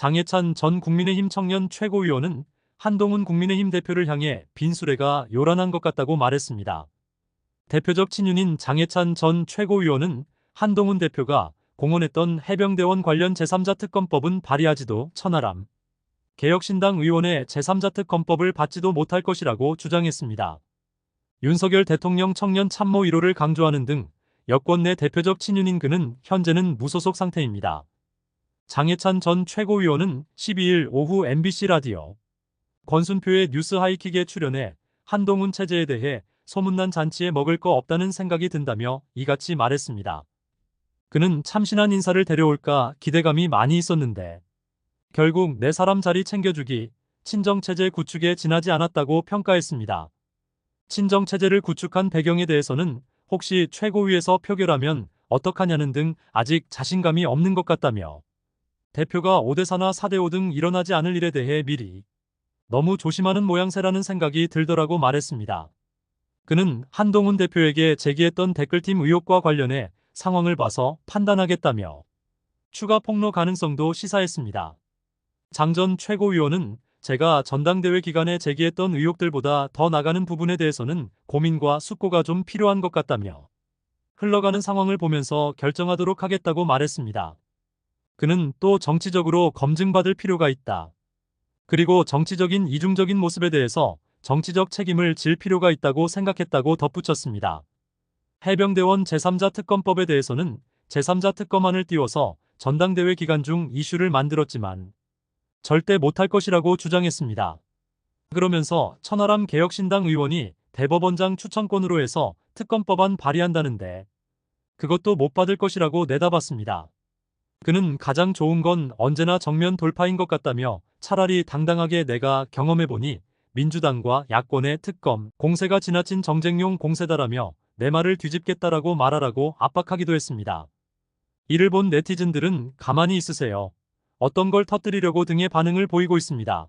장해찬 전 국민의힘 청년 최고위원은 한동훈 국민의힘 대표를 향해 빈수레가 요란한 것 같다고 말했습니다. 대표적 친윤인 장해찬 전 최고위원은 한동훈 대표가 공언했던 해병대원 관련 제3자 특검법은 발의하지도 천하람. 개혁신당 의원의 제3자 특검법을 받지도 못할 것이라고 주장했습니다. 윤석열 대통령 청년 참모 1호를 강조하는 등 여권 내 대표적 친윤인 그는 현재는 무소속 상태입니다. 장해찬 전 최고위원은 12일 오후 MBC 라디오 권순표의 뉴스 하이킥에 출연해 한동훈 체제에 대해 소문난 잔치에 먹을 거 없다는 생각이 든다며 이같이 말했습니다. 그는 참신한 인사를 데려올까 기대감이 많이 있었는데 결국 내 사람 자리 챙겨주기 친정체제 구축에 지나지 않았다고 평가했습니다. 친정체제를 구축한 배경에 대해서는 혹시 최고위에서 표결하면 어떡하냐는 등 아직 자신감이 없는 것 같다며 대표가 5대4나 4대5 등 일어나지 않을 일에 대해 미리 너무 조심하는 모양새라는 생각이 들더라고 말했습니다. 그는 한동훈 대표에게 제기했던 댓글팀 의혹과 관련해 상황을 봐서 판단하겠다며 추가 폭로 가능성도 시사했습니다. 장 전 최고위원은 제가 전당대회 기간에 제기했던 의혹들보다 더 나가는 부분에 대해서는 고민과 숙고가 좀 필요한 것 같다며 흘러가는 상황을 보면서 결정하도록 하겠다고 말했습니다. 그는 또 정치적으로 검증받을 필요가 있다. 그리고 정치적인 이중적인 모습에 대해서 정치적 책임을 질 필요가 있다고 생각했다고 덧붙였습니다. 해병대원 제3자 특검법에 대해서는 제3자 특검안을 띄워서 전당대회 기간 중 이슈를 만들었지만 절대 못할 것이라고 주장했습니다. 그러면서 천하람 개혁신당 의원이 대법원장 추천권으로 해서 특검법안 발의한다는데 그것도 못 받을 것이라고 내다봤습니다. 그는 가장 좋은 건 언제나 정면 돌파인 것 같다며 차라리 당당하게 내가 경험해보니 민주당과 야권의 특검, 공세가 지나친 정쟁용 공세다라며 내 말을 뒤집겠다라고 말하라고 압박하기도 했습니다. 이를 본 네티즌들은 가만히 있으세요. 어떤 걸 터뜨리려고 등의 반응을 보이고 있습니다.